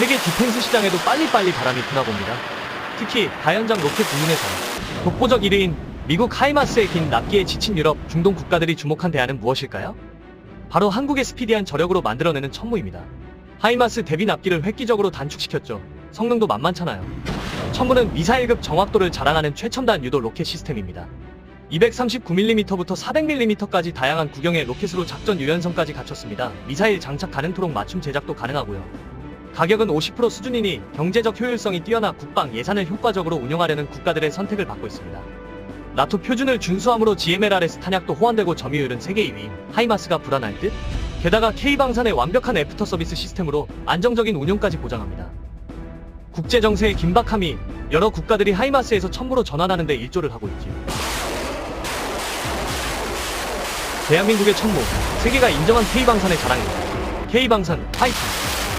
세계 디펜스 시장에도 빨리빨리 바람이 부나 봅니다. 특히 다연장 로켓 부문에서 독보적 1위인 미국 하이마스의 긴 납기에 지친 유럽, 중동 국가들이 주목한 대안은 무엇일까요? 바로 한국의 스피디한 저력으로 만들어내는 천무입니다. 하이마스 대비 납기를 획기적으로 단축시켰죠. 성능도 만만찮아요. 천무는 미사일급 정확도를 자랑하는 최첨단 유도 로켓 시스템입니다. 239mm부터 400mm까지 다양한 구경의 로켓으로 작전 유연성까지 갖췄습니다. 미사일 장착 가능토록 맞춤 제작도 가능하고요. 가격은 50% 수준이니 경제적 효율성이 뛰어나 국방 예산을 효과적으로 운영하려는 국가들의 선택을 받고 있습니다. 나토 표준을 준수함으로 GMLRS 탄약도 호환되고 점유율은 세계 2위인 하이마스가 불안할 듯? 게다가 K방산의 완벽한 애프터 서비스 시스템으로 안정적인 운용까지 보장합니다. 국제 정세의 긴박함이 여러 국가들이 하이마스에서 천무로 전환하는 데 일조를 하고 있지요. 대한민국의 천무, 세계가 인정한 K방산의 자랑입니다. K방산, 파이팅!